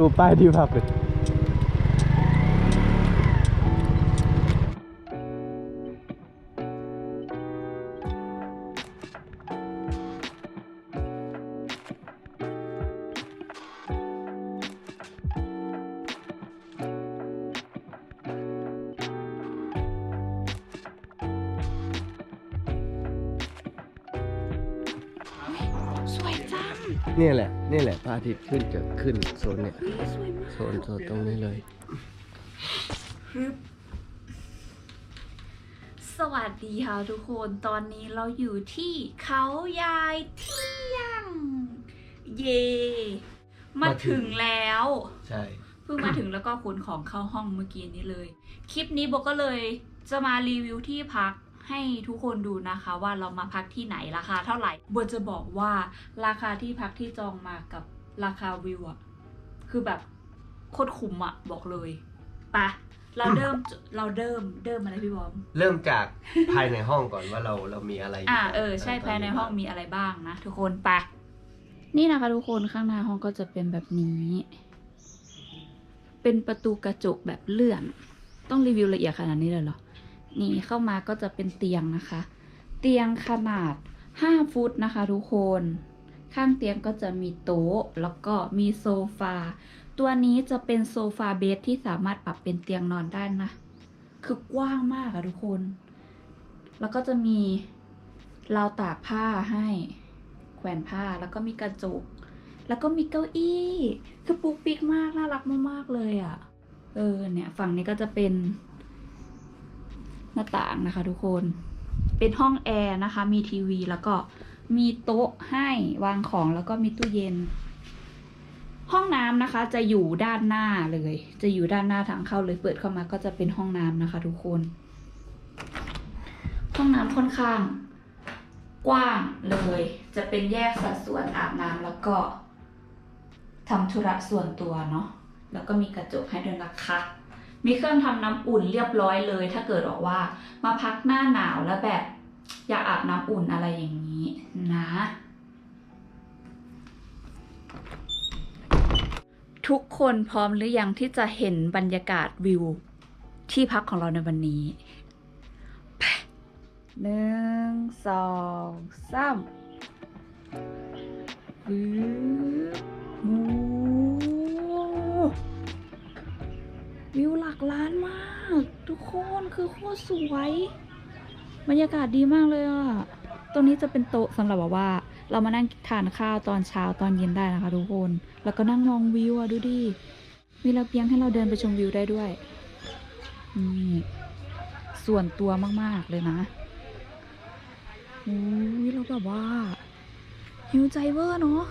ดูป้ายที่พักเลย นี่แหละ นี่แหละพระอาทิตย์ขึ้นจะขึ้นโซนเนี่ยสวยมากโซนโซนตรงนี้เลยฮึบสวัสดีค่ะทุกคนตอนนี้เราอยู่ที่เขายายเที่ยง เย่มาถึงแล้ว ใช่เพิ่งมาถึงแล้วก็ขนของเข้าห้องเมื่อกี้นี้เลย คลิปนี้โบก็เลยจะมารีวิวที่พัก ให้ทุกคนดูนะคะว่าเรามาพักที่ไหนราคาเท่าไหร่โบจะบอกว่าราคาที่พักที่จองมากับราคาวิวอะคือแบบโคตรคุ้มอะบอกเลยไปะเราเริ่มเราเริ่มเริ่มอะไรพี่บอม เริ่มจากภายในห้องก่อนว่าเราเรามีอะไรยู่อ่าเออใช่ภายในห้องมีอะไรบ้างนะทุกคนไปนี่นะคะทุกคนข้างหน้าห้องก็จะเป็นแบบนี้ เป็นประตูกระจกแบบเลื่อน ต้องรีวิวละเอียดขนาดนี้เลยเหรอ นี่เข้ามาก็จะเป็นเตียงนะคะ เตียงขนาด 5 ฟุตนะคะทุกคน ข้างเตียงก็จะมีโต๊ะ แล้วก็มีโซฟา ตัวนี้จะเป็นโซฟาเบดที่สามารถปรับเป็นเตียงนอนได้นะ คือกว้างมากอะทุกคน แล้วก็จะมีราวตากผ้าให้ แขวนผ้าแล้วก็มีกระจก แล้วก็มีเก้าอี้ คือปุ๊กปิ๊กมาก น่ารักมากๆเลยอะ่ะ เออเนี่ย ฝั่งนี้ก็จะเป็น หน้าต่างนะคะทุกคน เป็นห้องแอร์นะคะ มีทีวีแล้วก็มีโต๊ะให้วางของแล้วก็มีตู้เย็น ห้องน้ำนะคะ จะอยู่ด้านหน้าเลย จะอยู่ด้านหน้าทางเข้าเลย เปิดเข้ามาก็จะเป็นห้องน้ำนะคะ ทุกคน ห้องน้ำค่อนข้าง กว้างเลย จะเป็นแยกสัดส่วนอาบน้ำแล้วก็ทำธุระส่วนตัวเนาะ แล้วก็มีกระจกให้ด้วยนะคะ มีเครื่องทำน้ำอุ่นเรียบร้อยเลย ถ้าเกิดบอกว่า มาพักหน้าหนาวแล้วแบบอยากอาบน้ำอุ่นอะไรอย่างนี้นะ ทุกคนพร้อมหรือยังที่จะเห็นบรรยากาศวิว ที่พักของเราในวันนี้หนึ่งสองสามปึ๊บโอ้ วิวหลักล้านมาก ทุกคนคือโคตรสวย บรรยากาศดีมากเลยอะตรงนี้จะเป็นโต๊ะสำหรับแบบว่า เรามานั่งทานข้าวตอนเช้าตอนเย็นได้นะคะทุกคน แล้วก็นั่งมองวิวอะดูดิมีระเบียงให้เราเดินไปชมวิวได้ด้วยนี่ส่วนตัวมากๆเลยนะโอ้ยเราแบบว่าหิวใจเวอร์เนาะ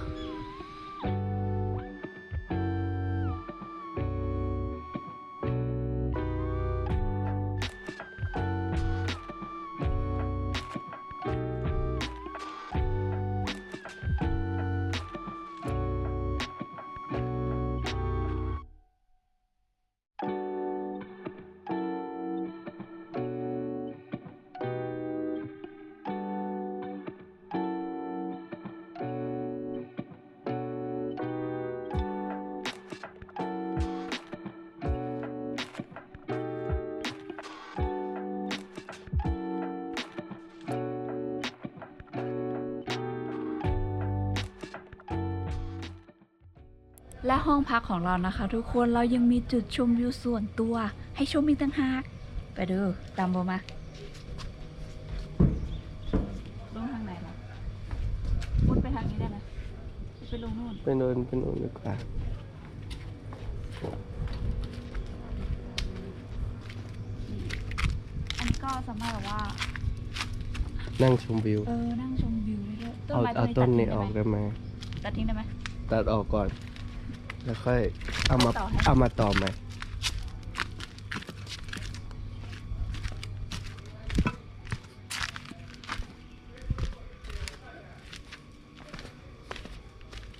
และห้องพักของเรานะคะ ทุกคนเรายังมีจุดชมวิวส่วนตัว ให้ชมอีกต่างหาก ไปเด้อตามโบมาลงทางไหนล่ะมุดไปทางนี้ได้ไหมไปลงนู่นไปโนนไปโนนดีกว่าอันนี้ก็สามารถแบบว่า นั่งชมวิว เออ นั่งชมวิวได้ด้วยเอาไม้เอาต้นนี้อตัอดกทิ้งได้ไหมได้ไหมตัดทิ้งได้ไหมตัดออกก่อน แล้วค่อยเอามาต่อให้ เอามาต่อใหม่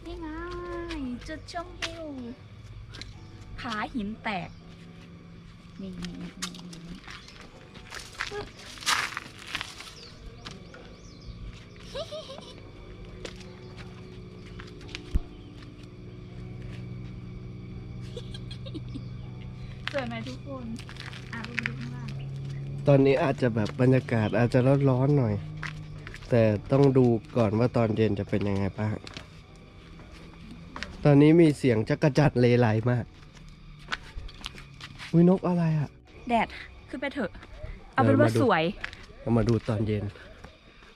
นี่ไงจุดชมวิวผาหินแตก นี่นี่นี่นี่นี่ปึ๊บ ไหมทุกคนอะลงไปดูข้างล่างตอนนี้อาจจะแบบบรรยากาศอาจจะร้อนๆหน่อย แต่ต้องดูก่อนว่าตอนเย็นจะเป็นยังไงบ้าง ตอนนี้มีเสียงจักรจัดเลไลมากวินกอะไรอะแดดขึ้นไปเถอะ เอาเป็นว่าเดินมาดูสวย เรามาดูตอนเย็น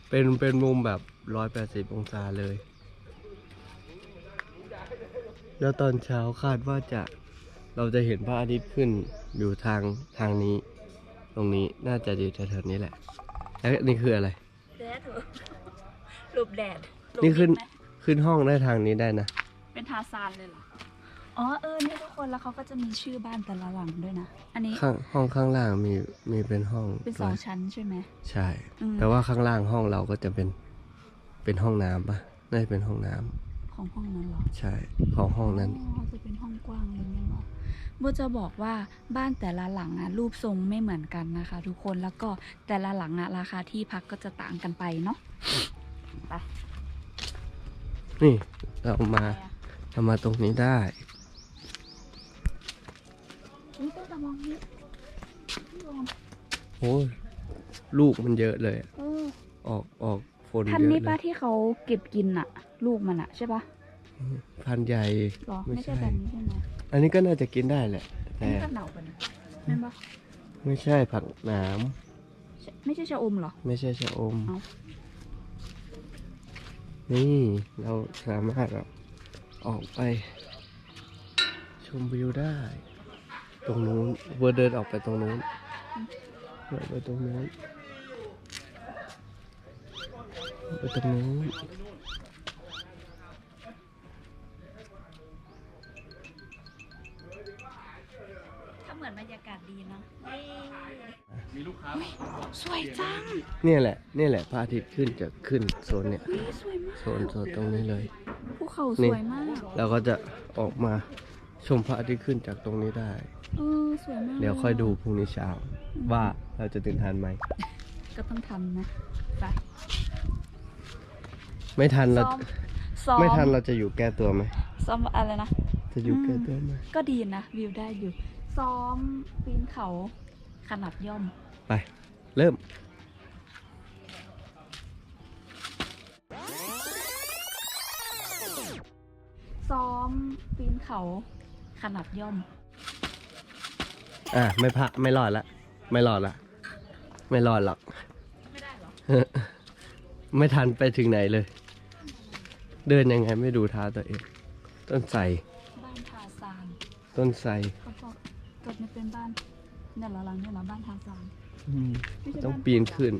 เป็นเป็นมุมแบบร้อยแปดสิบองศาเลย แล้วตอนเช้าคาดว่าจะ เราจะเห็นพระอาทิตย์ขึ้นอยู่ทางทางนี้ ตรงนี้น่าจะอยู่แถวๆนี้แหละแล้วนี่คืออะไรแดดเถอะรูปแดดรูปนี่ขึ้นดิไหมขึ้นห้องได้ทางนี้ได้นะเป็นทาซานเลยเหรอ อ๋อเออเนี่ยทุกคนแล้วเขาก็จะมีชื่อบ้านแต่ละหลังด้วยนะ อันนี้ข้างห้องข้างล่างมีมีเป็นห้องเป็นสองชั้นใช่ไหม ใช่ อืม แต่ว่าข้างล่างห้องเราก็จะเป็นเป็นห้องน้ำปะน่าจะเป็นห้องน้ำของห้องนั้นเหรอใช่ของห้องนั้น อ๋อจะเป็นห้องกว้างเลยเนี่ยเหรอ โบจะบอกว่าบ้านแต่ละหลังอะรูปทรงไม่เหมือนกันนะคะ ทุกคนแล้วก็แต่ละหลังอะราคาที่พักก็จะต่างกันไปเนาะไปนี่เรามาเรามาตรงนี้ได้นี่ต้องระวังนี่พี่วอมโอ้ยลูกมันเยอะเลยอะเออออกออกฝนพันเยธุ์นี้อะเลป้ายที่ที่เขาเก็บกินอะลูกมันอะใช่ปะพันธุ์ใหญ่หรอไม่ไม่ใช่ใช่แบบนี้ใช่ไหม อันนี้ก็น่าจะกินได้แหละอันแต่นี้ก็เหนาไปนะเป็นปะไม่ใช่ผักหนามใช่ไม่ใช่ชะอมเหรอ ไม่ใช่ชะอม เอ้านี่เราสามารถแบบออกไป ชมวิวได้ ตรงนู้นเวอร์เดินออกไปตรงนู้นเดินไปตรงนู้นไปตรงนู้น เนี่ยแหละเนี่ยแหละพระอาทิตย์ขึ้นจะขึ้นโซนเนี่ยเฮ้ยสวยมากโซนโซนตรงนี้เลย ภูเขาสนี่วยมากเราก็จะออกมาชมพระอาทิตย์ขึ้นจากตรงนี้ได้ เออสวยมากเดี๋ยวค่อยดูพรุ่งนี้เช้า ว่าเราจะตื่นทันไหม ก็ต้องทำนะไปไม่ทันเราซ้อมซ้อมไม่ทันเราจะอยู่แก้ตัวไหมซ้อมอะไรนะจะอยู่แก้ตัวไหมก็ดีนะวิวได้อยู่ ซ้อมปีนเขาขนาดย่อม ไป เริ่ม ซ้อมปีนเขาขนาดย่อม อะไม่พะไม่รอดละไม่รอดละไม่รอดหรอก ไม่ได้เหรอ ไม่ทันไปถึงไหนเลย เดินยังไงไม่ดูเท้าตัวเอง ต้นไทรบ้านทาซานต้นไทรเขาบอกเกิดไม่เป็นบ้านเนี่ยเหราหลังเนี่ยเหราบ้านทาซานอืมไม่ใช่ต้องบ้าปีนขึ้น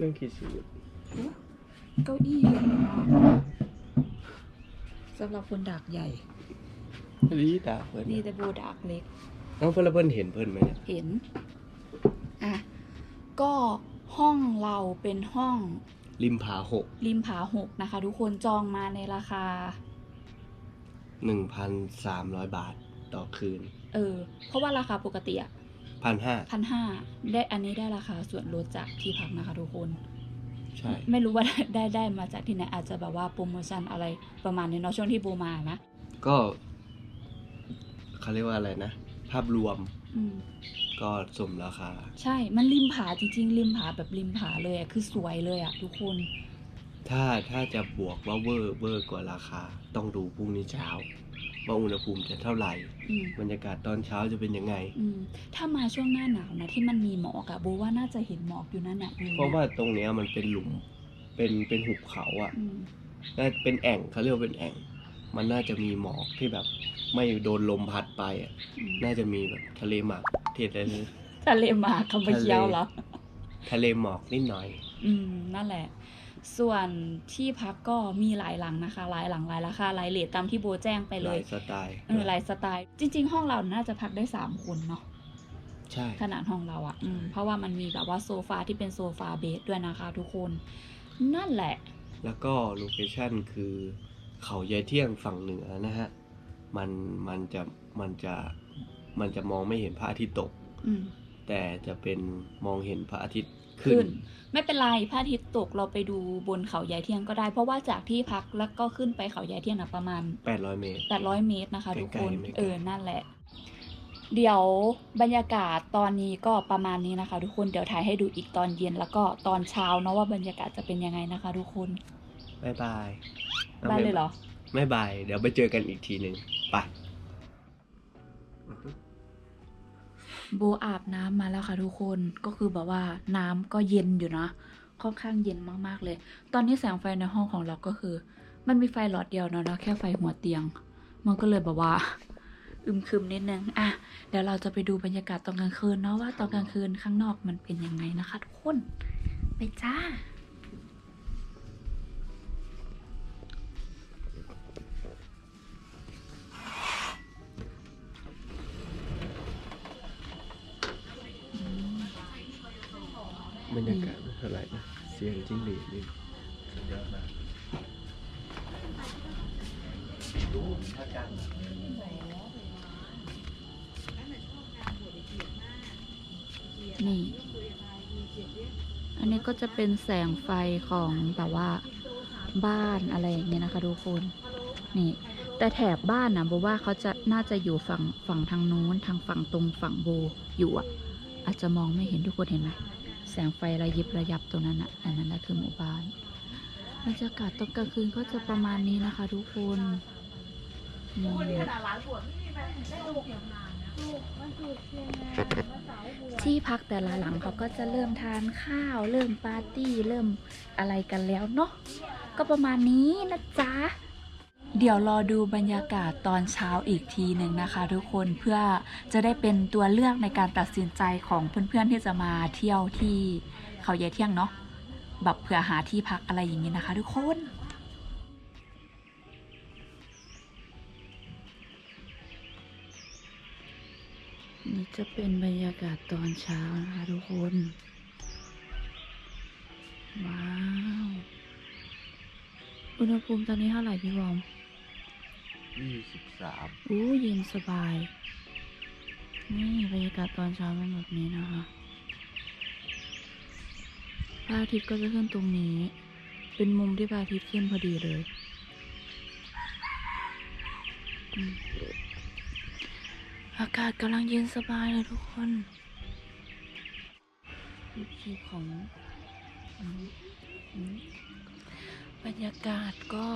รื่องคิดสูตรเก้าอี้เยอะมากสำหรับคนดากใหญ่ลีตาเพิ่นนี่แต่โบดากเล็กน้องเพิ่นละเพิ่นเห็นเพิ่นไหมเนี่ยเห็น อะ ก็ห้องเราเป็นห้อง ริมผาหกริมผาหกนะคะ ทุกคนจองมาในราคา หนึ่งพันสามร้อยบาทต่อคืน เออ เพราะว่าราคาปกติอะ พันห้าพันห้าได้อันนี้ได้ราคาส่วนลดจากที่พักนะคะทุกคนใช่ไม่รู้ว่าได้ได้มาจากที่ไหนอาจจะแบบว่าโปรโมชั่นอะไรประมาณนี้เนาะช่วงที่โบมานะก็เขาเรียกว่าอะไรนะ ภาพรวมอืมก็สมราคา ใช่มันริมผาจริงๆริมผาแบบริมผาเลยอะคือสวยเลยอะทุกคน ถ้าถ้าจะบวกว่าเวอร์เวอร์กว่าราคา ต้องดูพรุ่งนี้เช้า ว่าอุณหภูมิจะเท่าไหร่ อืมบรรยากาศตอนเช้าจะเป็นยังไง อืมถ้ามาช่วงหน้าหนาวนะที่มันมีหมอกอะโบว่าน่าจะเห็นหมอกอยู่นั่นอะวิวเพราะว่าตรงเนี้ยมันเป็นหลุมเป็นเป็นหุบเขาอะ่ะอืมน่าเป็นแอ่งเขาเรียกว่าเป็นแอ่ง มันน่าจะมีหมอกที่แบบไม่โดนลมพัดไปอะ่ะอืมน่าจะมีแบบทะเลหมอกเทศอะไรนะทะเลหมากคำว่าเคี้ยวเหรอ ทะเลหมอกนิดหน่อย อืม นั่นแหละ ส่วนที่พักก็มีหลายหลังนะคะ หลายหลังหลายราคาหลายเลทตามที่โบแจ้งไปหเลลายยสไตล์เออหลายสไตล์ จริง ๆ ห้องเราน่าจะพักได้สามคนเนาะ ใช่ ขนาดห้องเราอะอืมเพราะว่ามันมีแบบว่าโซฟาที่เป็นโซฟาเบสด้วยนะคะทุกคน นั่นแหละ แล้วก็โลเคชั่นคือเขายายเที่ยงฝั่งเหนือนะฮะ มันมันจะมันจะมันจะมองไม่เห็นพระอาทิตย์ตก อืม แต่จะเป็นมองเห็นพระอาทิตย์ขึ้ขึ้นน ไม่เป็นไรพระอาทิตย์ตกเราไปดูบนเขายายเที่ยงก็ได้ เพราะว่าจากที่พักแล้วก็ขึ้นไปเขายายเที่ยงนะประมาณ 800 เมตร 800 เมตรนะคะ ทุกคนไกลๆไม่ไกลเออนั่นแหละ เดี๋ยวบรรยากาศตอนนี้ก็ประมาณนี้นะคะ ทุกคนเดี๋ยวถ่ายให้ดูอีกตอนเย็นแล้วก็ตอนเช้าเนาะว่าบรรยากาศจะเป็นยังไงนะคะ ทุกคนบายบายบ้านเลยเหรอไม่บายเดี๋ยวไปเจอกันอีกทีหนึ่งไป โบอาบน้ำมาแล้วค่ะทุกคนก็คือแบบว่าน้ำก็เย็นอยู่นะ ค่อนข้างเย็นมากๆเลย ตอนนี้แสงไฟในห้องของเราก็คือ มันมีไฟหลอดเดียวเนาะเนาะแค่ไฟหัวเตียง มันก็เลยแบบว่า อึมครึมนิดนึงอะเดี๋ยวเราจะไปดูบรรยากาศตอนกลางคืนเนาะว่าตอนกลางคืนข้างนอกมันเป็นยังไงนะคะทุกคน ไปจ้าีดนี่สุดยอดมากดูพระจันทร์นี่ อันนี้ก็จะเป็นแสงไฟของแบบว่าบ้านอะไรอย่างเงี้ยนะคะทุกคน นี่ แต่แถบบ้านนะโบว่าเขาจะน่าจะอยู่ฝั่งฝั่งทางโน้นทางฝั่งตรงฝั่งโบอยู่อะ อาจจะมองไม่เห็นทุกคนเห็นไหม แสงไฟระยิบระยับตรงนั้นอะอันนั้นแหละคือหมู่บ้านบรรยากาศตอนกลางคืนก็จะประมาณนี้นะคะ ทุกคนนี่ที่พักแต่ละหลังเขาก็จะเริ่มทานข้าว เริ่มปาร์ตี้เริ่มอะไรกันแล้วเนาะก็ประมาณนี้นะจ๊ะ เดี๋ยวรอดูบรรยากาศตอนเช้าอีกทีหนึ่งนะคะ ทุกคนเพื่อจะได้เป็นตัวเลือกในการตัดสินใจของเพื่อนๆที่จะมาเที่ยวที่เขาใหญ่เที่ยงเนาะแบบเผื่อหาที่พักอะไรอย่างนี้นะคะ ทุกคนนี่จะเป็นบรรยากาศตอนเช้านะคะทุกคน ว้าว อุณหภูมิตอนนี้เท่าไหร่พี่บอม ยี่สิบสามอู้เย็นสบาย นี่บรรยากาศตอนเช้าเป็นแบบนี้นะคะพระอาทิตย์ก็จะขึ้นตรงนี้ เป็นมุมที่พระอาทิตย์ขึ้นพอดีเลยอืมอากาศกำลังเย็นสบายเลยทุกคนดูคลิปของอืมอืมบรรยากาศก็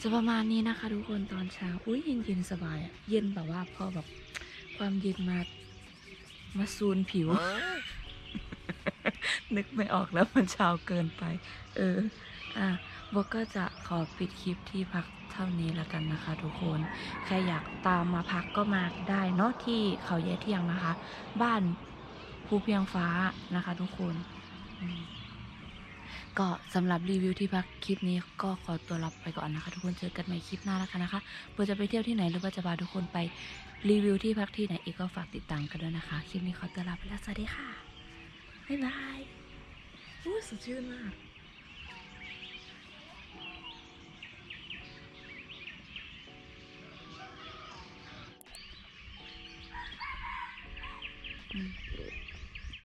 จะประมาณนี้นะคะ ทุกคนตอนเช้าอุ้ยเย็นเย็นสบายอะเย็นแบบว่าพอแบบความเย็นมามาซูนผิว นึกไม่ออกแล้วมันเช้าเกินไป เออ อะโบก็จะขอปิดคลิปที่พักเท่านี้แล้วกันนะคะ ทุกคน ใครอยากตามมาพักก็มาได้เนาะที่เขาแย่เที่ยงนะคะ บ้านภูเพียงฟ้านะคะ ทุกคนอืม ก็สำหรับรีวิวที่พักคลิปนี้ก็ขอตัวลับไปก่อนนะคะ ทุกคนเจอกันใหม่คลิปหน้าแล้วค่ะนะคะเพื่อจะไปเที่ยวที่ไหนหรือว่าจะพาทุกคนไปรีวิวที่พักที่ไหนอีกก็ฝากติดตามกันด้วยนะคะ คลิปนี้ขอตัวลาไปแล้วสวัสดีค่ะ บ๊ายบายอู้สดชื่นมาก嗯。